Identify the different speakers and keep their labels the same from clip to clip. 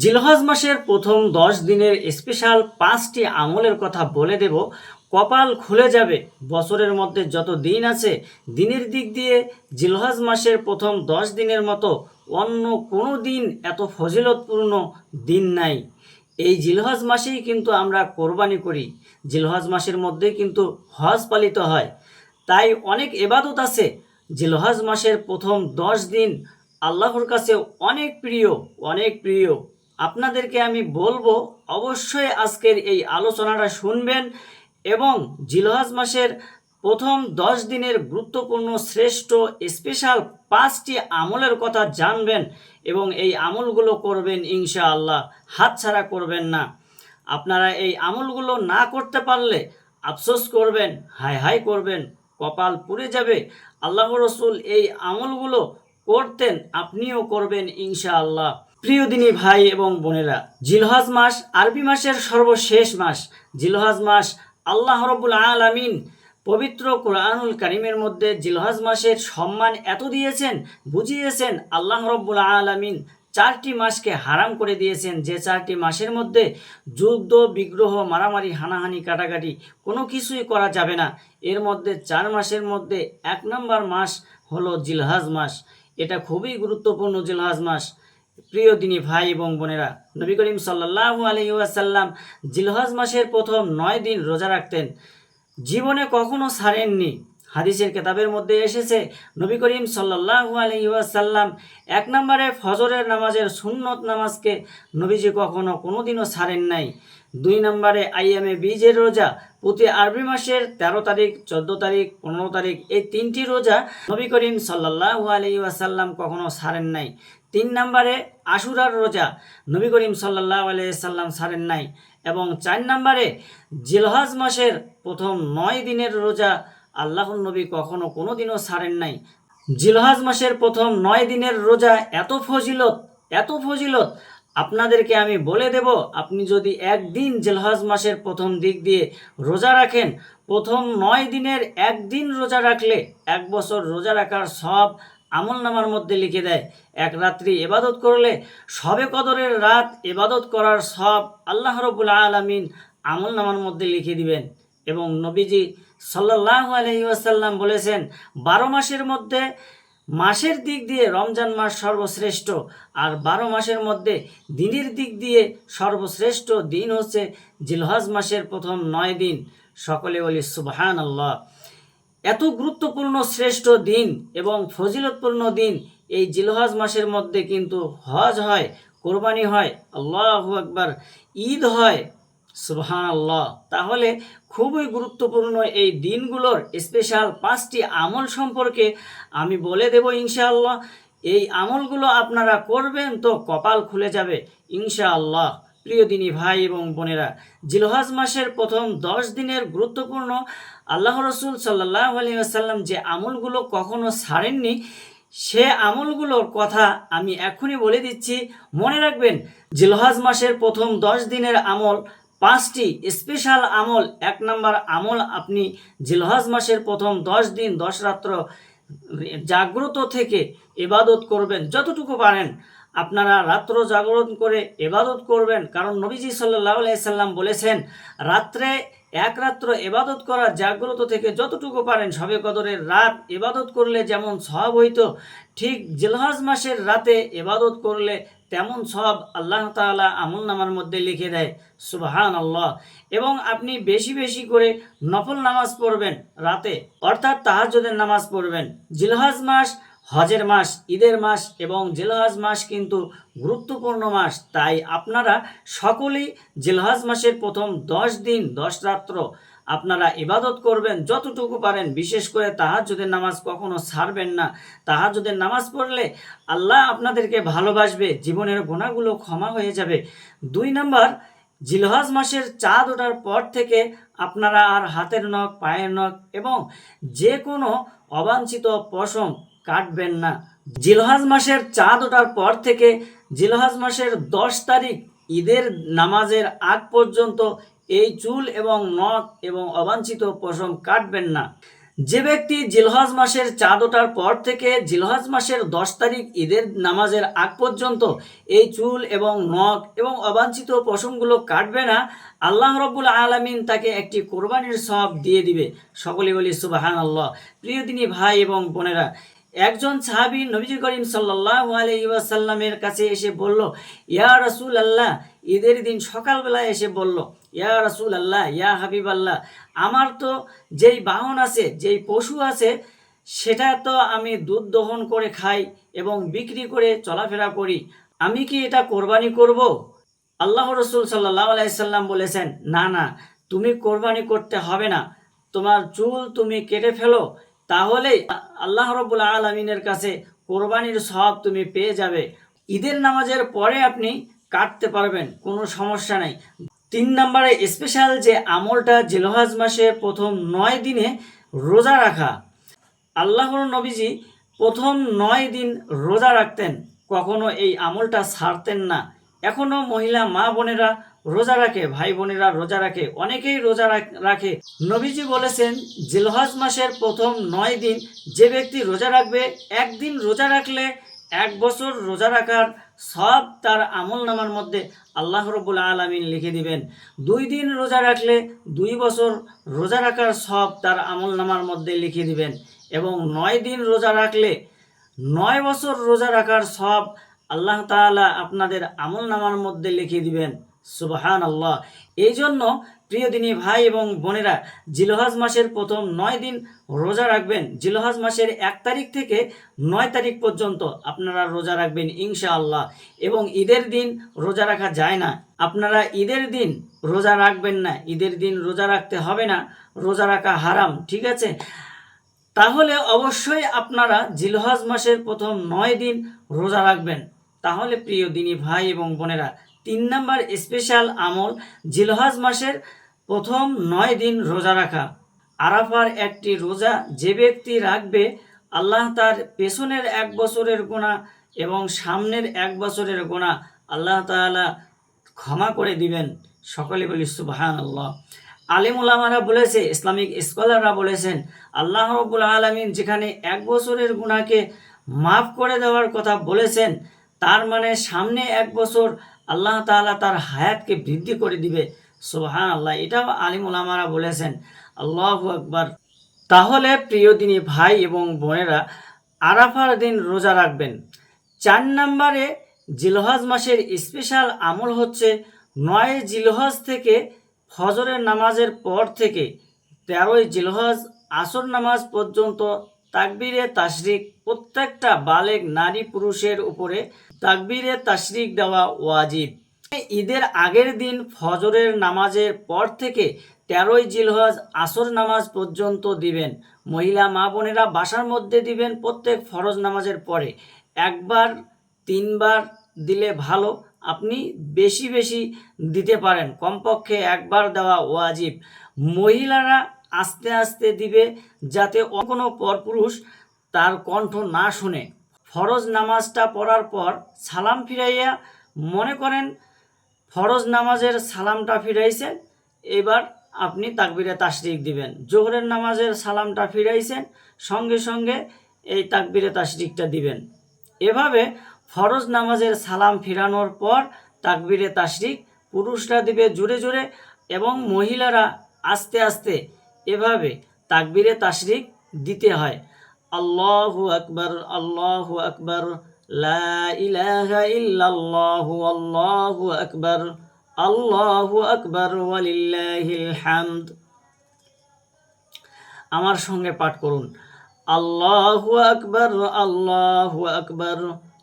Speaker 1: জিলহজ মাসের প্রথম দশ দিনের স্পেশাল পাঁচটি আমলের কথা বলে দেব, কপাল খুলে যাবে। বছরের মধ্যে যত দিন আছে, দিনের দিক দিয়ে জিলহজ মাসের প্রথম দশ দিনের মতো অন্য কোনো দিন এত ফজিলতপূর্ণ দিন নাই। এই জিলহজ মাসেই কিন্তু আমরা কোরবানি করি। জিলহজ মাসের মধ্যে কিন্তু হজ পালিত হয়। তাই অনেক এবাদত আছে। জিলহজ মাসের প্রথম দশ দিন আল্লাহর কাছে অনেক প্রিয় অনেক প্রিয়। আপনাদেরকে আমি বলব, অবশ্যই আজকের এই আলোচনাটা শুনবেন এবং জিলহজ মাসের প্রথম দশ দিনের গুরুত্বপূর্ণ শ্রেষ্ঠ স্পেশাল পাঁচটি আমলের কথা জানবেন এবং এই আমলগুলো করবেন ইনশাআল্লাহ, হাতছাড়া করবেন না। আপনারা এই আমলগুলো না করতে পারলে আফসোস করবেন, হাই হাই করবেন, কপাল পুড়ে যাবে। আল্লাহ রসুল এই আমলগুলো করতেন, আপনিও করবেন ইনশাআল্লাহ। প্রিয় দিনী ভাই এবং বোনেরা, জিলহজ মাস আরবি মাসের সর্বশেষ মাস। জিলহজ মাস আল্লাহ রবুল আলামিন পবিত্র কোরআনুল কারিমের মধ্যে জিলহজ মাসের সম্মান এত দিয়েছেন, বুঝিয়েছেন আল্লাহ রব্বুল আলামিন চারটি মাসকে হারাম করে দিয়েছেন। যে চারটি মাসের মধ্যে যুদ্ধ, বিগ্রহ, মারামারি, হানাহানি, কাটাকাটি কোনো কিছুই করা যাবে না। এর মধ্যে চার মাসের মধ্যে এক নম্বর মাস হলো জিলহাজ মাস। এটা খুবই গুরুত্বপূর্ণ জিলহাজ মাস। প্রিয় দিনী ভাই এবং বোনেরা, নবী করিম সাল্লাহ আলহিউসাল্লাম জিলহজ মাসের প্রথম নয় দিন রোজা রাখতেন। জীবনে কখনো ছাড়েননি হাদিসের কেতাবের মধ্যে এসেছে, নবী করিম সাল্লাহ আলহিউসাল্লাম এক নম্বরে ফজরের নামাজের সুন্নত নামাজকে নবীজি কখনো কোনোদিনও ছাড়েন নাই। দুই নম্বরে আইএমএ বীজের রোজা, প্রতি আরবি মাসের তেরো তারিখ, চোদ্দ তারিখ, পনেরো তারিখ, এই তিনটি রোজা নবী করিম সাল্লাহ আলি ওয়াসাল্লাম কখনো ছাড়েন নাই। তিন নম্বরে আশুরার রোজা। নবী করিম সাল্লাহ আলিয়াল্লাম সারেন নাই। এবং চার নম্বরে জিলহাজ মাসের প্রথম নয় দিনের রোজা আল্লাহর নবী কখনো কোনো দিনও সারেন নাই। জিলহাজ মাসের প্রথম নয় দিনের রোজা এত ফজিলত এত ফজিলত, আপনাদেরকে আমি বলে দেব, আপনি যদি একদিন জেলহজ মাসের প্রথম দিক দিয়ে রোজা রাখেন, প্রথম নয় দিনের একদিন রোজা রাখলে এক বছর রোজা রাখার সব আমল নামার মধ্যে লিখে দেয়, এক রাত্রি এবাদত করলে সবে কদরের রাত এবাদত করার সব আল্লাহ রবুল আলমিন আমল নামার মধ্যে লিখে দিবেন। এবং নবীজি সাল্লাহ আলহি আসাল্লাম বলেছেন, বারো মাসের মধ্যে মাসের দিক দিয়ে রমজান মাস সর্বশ্রেষ্ঠ, আর বারো মাসের মধ্যে দিনের দিক দিয়ে সর্বশ্রেষ্ঠ দিন হচ্ছে জিলহজ মাসের প্রথম নয় দিন। সকলে বলি সুবহান আল্লাহ এত গুরুত্বপূর্ণ শ্রেষ্ঠ দিন এবং ফজিলতপূর্ণ দিন এই জিলহজ মাসের মধ্যে কিন্তু হজ হয়, কোরবানি হয়, আল্লাহ একবার ঈদ হয় সুবহান আল্লাহ তাহলে খুবই গুরুত্বপূর্ণ এই দিনগুলোর স্পেশাল পাঁচটি আমল সম্পর্কে আমি বলে দেব ইনশাআল্লাহ। এই আমলগুলো আপনারা করবেন তো কপাল খুলে যাবে ইনশাআল্লাহ। প্রিয় দিনী ভাই এবং বোনেরা, জিলহাজ মাসের প্রথম দশ দিনের গুরুত্বপূর্ণ আল্লাহ রসুল সাল্লাহ আসাল্লাম যে আমলগুলো কখনো ছাড়েননি সে আমলগুলোর কথা আমি এখনই বলে দিচ্ছি। মনে রাখবেন, জিলহাজ মাসের প্রথম দশ দিনের আমল পাঁচটি স্পেশাল আমল। এক নম্বর আমল আপনি জিলহাজ মাসের প্রথম দশ দিন দশ রাত্র জাগ্রত থেকে এবাদত করবেন, যতটুকু পারেন। আপনারা রাত্র জাগরণ করে এবাদত করবেন। কারণ নবীজি সাল্লাহ সাল্লাম বলেছেন, রাত্রে এক রাত্র এবাদত করা জাগ্রত থেকে যতটুকু পারেন সবে কদরের রাত এবাদত করলে যেমন সব হইতো, ঠিক জিলহাজ মাসের রাতে এবাদত করলে তেমন সব আল্লাহ তাআলা আমল নামার মধ্যে লিখে দেয়। সুবাহান আল্লাহ এবং আপনি বেশি বেশি করে নফল নামাজ পড়বেন রাতে, অর্থাৎ তাহাজ্জুদের নামাজ পড়বেন। জিলহাজ মাস হজের মাস, ঈদের মাস এবং জেলহাজ মাস কিন্তু গুরুত্বপূর্ণ মাস। তাই আপনারা সকলেই জেলহাজ মাসের প্রথম দশ দিন, দশ রাত্র আপনারা ইবাদত করবেন, যতটুকু পারেন। বিশেষ করে তাহাজ্জুদের নামাজ কখনো ছাড়বেন না। তাহাজ্জুদের নামাজ পড়লে আল্লাহ আপনাদেরকে ভালোবাসবে, জীবনের গোনাগুলো ক্ষমা হয়ে যাবে। দুই নম্বর, জিলহাজ মাসের চাঁদ ওঠার পর থেকে আপনারা আর হাতের নখ, পায়ের নখ এবং যে কোনো অবাঞ্ছিত পশম কাটবেন না। জিলহাজ মাসের চাঁদ ওঠার পর থেকে জিলহাজ মাসের দশ তারিখ ঈদের নামাজের আগ পর্যন্ত এই চুল এবং নখ এবং অবাঞ্ছিত পশম কাটবেন না। যে ব্যক্তি জিলহজ মাসের চাঁদ ওঠার পর থেকে জিলহজ মাসের দশ তারিখ ঈদের নামাজের আগ পর্যন্ত এই চুল এবং নখ এবং অবাঞ্ছিত পশমগুলো কাটবে না, আল্লাহ রব্বুল আলমিন তাকে একটি কোরবানির সব দিয়ে দিবে। সকলে বলি সুবাহান আল্লাহ প্রিয় দিনী ভাই এবং বোনেরা একজন সাহাবি নবীজি করিম সাল্লাহ আলহিবাসাল্লামের কাছে এসে বলল, ইয়া রসুল আল্লাহ ঈদের দিন সকালবেলায় এসে বলল, ইয়া রসুল আল্লাহ ইয়া হাবিব আল্লাহ আমার তো যেই বাহন আছে, যেই পশু আছে, সেটা তো আমি দুধ দহন করে খাই এবং বিক্রি করে চলাফেরা করি। আমি কি এটা কোরবানি করব? আল্লাহ রসুল সাল্লাহ আলাইসাল্লাম বলেছেন, না না, তুমি কোরবানি করতে হবে না। তোমার চুল তুমি কেটে ফেলো তাহলেই আল্লাহ রব্বুল আলমিনের কাছে কোরবানির সব তুমি পেয়ে যাবে। ঈদের নামাজের পরে আপনি কাটতে পারবেন, কোনো সমস্যা নেই। তিন নম্বরে স্পেশাল যে আমলটা জিলহাজ মাসে প্রথম নয় দিনে রোজা রাখা। আল্লাহর নবীজি প্রথম নয় দিন রোজা রাখতেন, কখনো এই আমলটা ছাড়তেন না। এখনও মহিলা মা বোনেরা রোজা রাখে, ভাই বোনেরা রোজা রাখে, অনেকেই রোজা রাখ- রাখে। নবীজি বলেছেন, জিলহজ মাসের প্রথম নয় দিন যে ব্যক্তি রোজা রাখবে, একদিন রোজা রাখলে এক বছর রোজা রাখার সব তার আমল নামার মধ্যে আল্লাহ রবুল আলমিন লিখে দিবেন। দুই দিন রোজা রাখলে দুই বছর রোজা রাখার সব তার আমল নামার মধ্যে লিখে দিবেন। এবং নয় দিন রোজা রাখলে নয় বছর রোজা রাখার সব আল্লাহ তাআলা আপনাদের আমল নামার মধ্যে লিখে দিবেন সুবহান আল্লাহ এই জন্য প্রিয় দিনী ভাই এবং বোনেরা, জিলহজ মাসের প্রথম নয় দিন রোজা রাখবেন। জিলহজ মাসের এক তারিখ থেকে নয় তারিখ পর্যন্ত আপনারা রোজা রাখবেন ইনশা আল্লাহ এবং ঈদের দিন রোজা রাখা যায় না। আপনারা ঈদের দিন রোজা রাখবেন না। ঈদের দিন রোজা রাখতে হবে না। রোজা রাখা হারাম, ঠিক আছে? তাহলে অবশ্যই আপনারা জিলহজ মাসের প্রথম নয় দিন রোজা রাখবেন। তাহলে প্রিয় দিনী ভাই এবং বোনেরা, তিন নাম্বার স্পেশাল আমল জিলহাজ মাসের প্রথম নয় দিন রোজা রাখা। আরাফার একটি রোজা যে ব্যক্তি রাখবে, আল্লাহ তার পেছনের এক বছরের গোনা এবং সামনের এক বছরের গোনা আল্লাহ তাআলা ক্ষমা করে দিবেন। সকলে বলি সুবাহান আল্লাহ আলিম উলামারা বলেছে, ইসলামিক স্কলাররা বলেছেন, আল্লাহ রব্বুল আলমিন যেখানে এক বছরের গুণাকে মাফ করে দেওয়ার কথা বলেছেন তার মানে সামনে এক বছর আল্লাহ তাআলা তার হায়াতকে বৃদ্ধি করে দিবে। সুবহান আল্লাহ এটাও আলিম উলামারা বলেছেন। আল্লাহ আকবার। তাহলে প্রিয় দিনী ভাই এবং বোনেরা, আরাফার দিন রোজা রাখবেন। চার নম্বরে জিলহজ মাসের স্পেশাল আমল হচ্ছে নয় জিলহজ থেকে ফজরের নামাজের পর থেকে তেরোই জিলহজ আসর নামাজ পর্যন্ত তাকবীরে তাশরিক, প্রত্যেকটা বালেক নারী পুরুষের উপরে তাকবিরে তাশরিক দেওয়া ওয়াজিব। ঈদের আগের দিন ফজরের নামাজের পর থেকে তেরোই জিলহজ আসর নামাজ পর্যন্ত দিবেন। মহিলা মা বোনেরা বাসার মধ্যে দিবেন প্রত্যেক ফরজ নামাজের পরে। একবার, তিনবার দিলে ভালো, আপনি বেশি বেশি দিতে পারেন। কমপক্ষে একবার দেওয়া ওয়াজিব। মহিলারা আস্তে আস্তে দিবে যাতে কোনো পরপুরুষ তার কণ্ঠ না শুনে। ফরজ নামাজটা পড়ার পর সালাম ফিরাইয়া মনে করেন, ফরজ নামাজের সালামটা ফিরাইছেন এবার আপনি তাকবিরে তাশরিক দিবেন। জোহরের নামাজের সালামটা ফিরাইছেন, সঙ্গে সঙ্গে এই তাকবিরে তাশরিকটা দিবেন। এভাবে ফরজ নামাজের সালাম ফিরানোর পর তাকবিরে তাশরিক পুরুষরা দিবে জুড়ে জুড়ে এবং মহিলারা আস্তে আস্তে এভাবে তাকবিরে তাশরিক দিতে হয়। আল্লাহু আকবার আল্লাহু আকবার আল্লাহু আকবার আল্লাহু আকবার হামদ। আমার সঙ্গে পাঠ করুন। আল্লাহু আকবার আল্লাহু আকবার,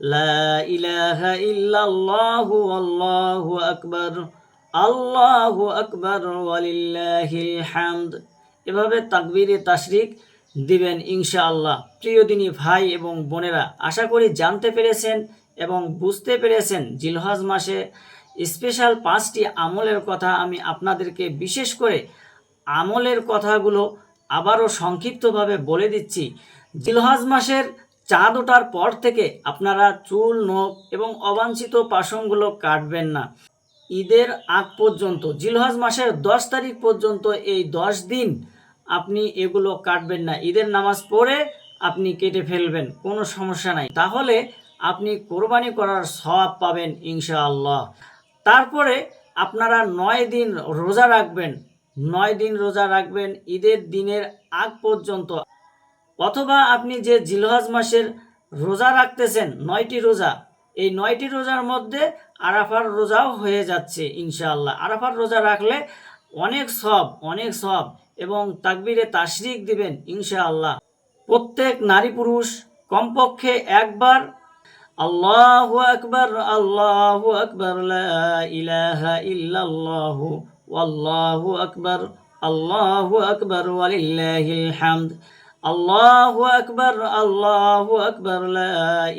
Speaker 1: লা ইলাহা আকবার, আল্লাহু আকবার হামদ। এভাবে তাকবীরে তাশরিক দিবেন ইনশাআল্লাহ। প্রিয় দিনী ভাই এবং বোনেরা, আশা করি জানতে পেরেছেন এবং বুঝতে পেরেছেন জিলহাজ মাসে স্পেশাল পাঁচটি আমলের কথা আমি আপনাদেরকে বিশেষ করে আমলের কথাগুলো আবারও সংক্ষিপ্তভাবে বলে দিচ্ছি। জিলহাজ মাসের চাঁদ ওঠার পর থেকে আপনারা চুল, নখ এবং অবাঞ্ছিত পাশমগুলো কাটবেন না। ঈদের আগ পর্যন্ত, জিলহজ মাসের দশ তারিখ পর্যন্ত এই দশ দিন আপনি এগুলো কাটবেন না। ঈদের নামাজ পড়ে আপনি কেটে ফেলবেন, কোনো সমস্যা নাই। তাহলে আপনি কোরবানি করার সওয়াব পাবেন ইনশাআল্লাহ। তারপরে আপনারা নয় দিন রোজা রাখবেন। নয় দিন রোজা রাখবেন ঈদের দিনের আগ পর্যন্ত। অথবা আপনি যে জিলহজ মাসের রোজা রাখতেছেন, নয়টি রোজা, এই নয়টি রোজার মধ্যে আরাফার রোজাও হয়ে যাচ্ছে ইনশাআল্লাহ। আরাফার রোজা রাখলে অনেক সব অনেক সব এবং তাকবিরে তাশরিক দিবেন ইনশা আল্লাহ প্রত্যেক নারী পুরুষ কমপক্ষে একবার আল্লাহ আকবর, আল্লাহ আকবার ইলাহা ওয়াল্লাহু আকবর, আল্লাহু আকবার হামদ, আল্লাহু আকবর, আল্লাহু আকবার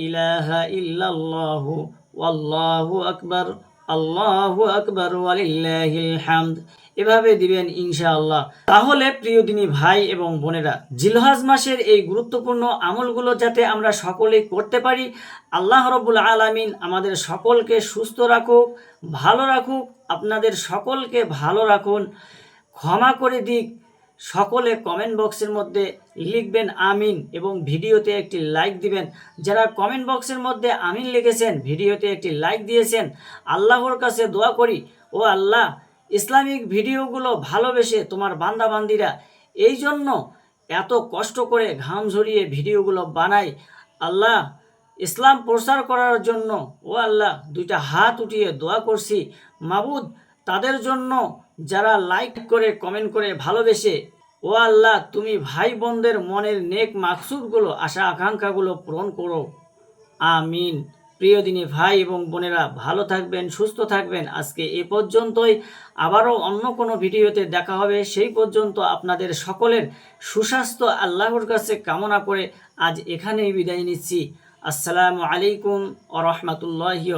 Speaker 1: ইলাহা ইল্লাল্লাহু, ওয়াল্লাহু আকবার, আল্লাহু আকবার হামদ। এভাবে দিবেন ইনশাআল্লাহ। তাহলে প্রিয় দিনী ভাই এবং বোনেরা, জিলহাজ মাসের এই গুরুত্বপূর্ণ আমলগুলো যাতে আমরা সকলেই করতে পারি, আল্লাহ রব্বুল আলামিন আমাদের সকলকে সুস্থ রাখুক, ভালো রাখুক, আপনাদের সকলকে ভালো রাখুন। ক্ষমা করে দিক। সকলে কমেন্ট বক্সের মধ্যে লিখবেন আমিন এবং ভিডিওতে একটি লাইক দিবেন। যারা কমেন্ট বক্সের মধ্যে আমিন লিখেছেন, ভিডিওতে একটি লাইক দিয়েছেন, আল্লাহর কাছে দোয়া করি, ও আল্লাহ ইসলামিক ভিডিওগুলো ভালোবেসে তোমার বান্দাবান্দিরা এই জন্য এত কষ্ট করে ঘাম ঝরিয়ে ভিডিওগুলো বানাই আল্লাহ, ইসলাম প্রচার করার জন্য, ও আল্লাহ, দুইটা হাত উঠিয়ে দোয়া করছি। মাবুদ, তাদের জন্য যারা লাইক করে কমেন্ট করে ভালোবেসে, ও আল্লাহ, তুমি ভাই বোনদের মনের নেক মাকসুদগুলো আশা আকাঙ্ক্ষাগুলো পূরণ করো। আমিন। প্রিয় দিনী ভাই এবং বোনেরা, ভালো থাকবেন, সুস্থ থাকবেন। আজকে এ পর্যন্তই। আবারও অন্য কোনো ভিডিওতে দেখা হবে। সেই পর্যন্ত আপনাদের সকলের সুস্বাস্থ্য, আল্লাহর কাছে কামনা করে আজ এখানেই বিদায় নিচ্ছি। আসসালামু আলাইকুম ও রহমতুল্লাহি